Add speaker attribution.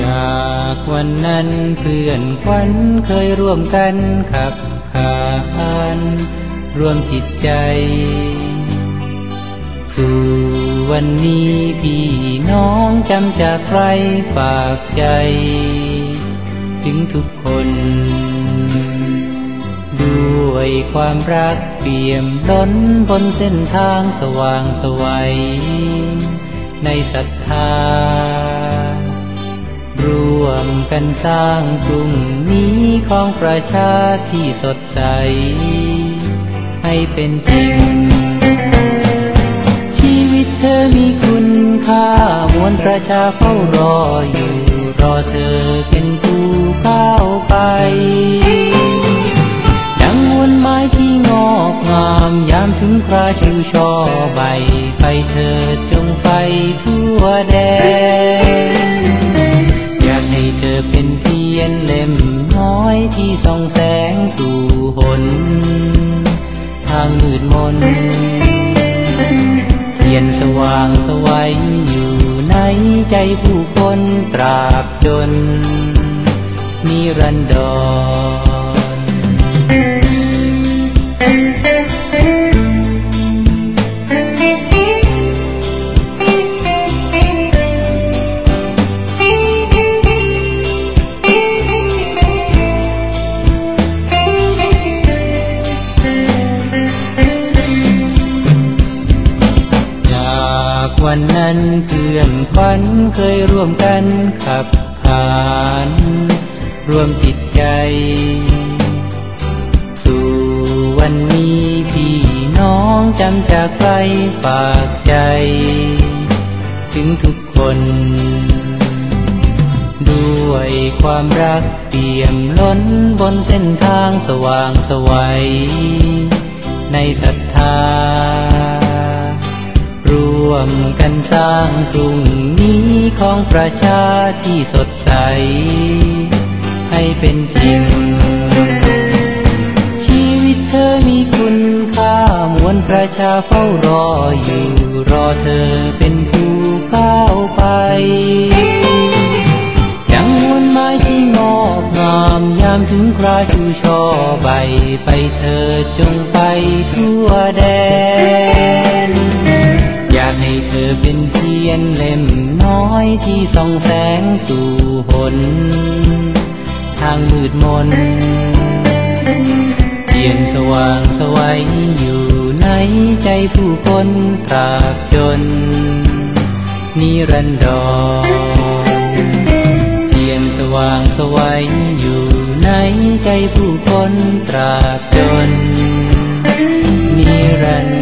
Speaker 1: จากวันนั้นเพื่อนควันเคยร่วมกันขับขานร่วมจิตใจ สู่วันนี้พี่น้องจำจากใครฝากใจ ถึงทุกคน ด้วยความรักเปี่ยมล้นบนเส้นทางสว่างสวัยในศรัทธา มกันสร้างกรุงนี้ของประชาที่สดใส ให้เป็นจริง ชีวิตเธอมีคุณค่ามวลประชาเฝ้ารออยู่ รอเธอเป็นผู้เข้าไป ดังมวลไม้ที่งอกงามยามถึงคราชิวช่อใบ ไปเธอจงไปทั่วแดนางมืดมนเทียนสว่างสวัยอยู่ในใจผู้คนตราบจนนิรันดร วันนั้นเพื่อนฝันเคยร่วมกันขับขานรวมจิตใจ สู่วันนี้พี่น้องจำจากใครฝากใจ ถึงทุกคน ด้วยความรักเปี่ยมล้นบนเส้นทางสว่างสวัยในศรัทธา วมกันสร้างกรุงนี้ของประชาที่สดใส ให้เป็นจริง ชีวิตเธอมีคุณค่ามวลประชาเฝ้ารออยู่รอเธอเป็นผู้ก้าวไปยังมวลไม้ที่งอกงามยามถึงคราชูช่อใบไปเธอจงไปทั่วแดน ธอเป็นเทียนเล่มน้อยที่ส่องแสงสู่หนทางมืดมน เทียนสว่างสวัยอยู่ในใจผู้คนตราบจน นิรันดรเทียนสว่างสวัยอยู่ในใจผู้คนตราบจน นิรันด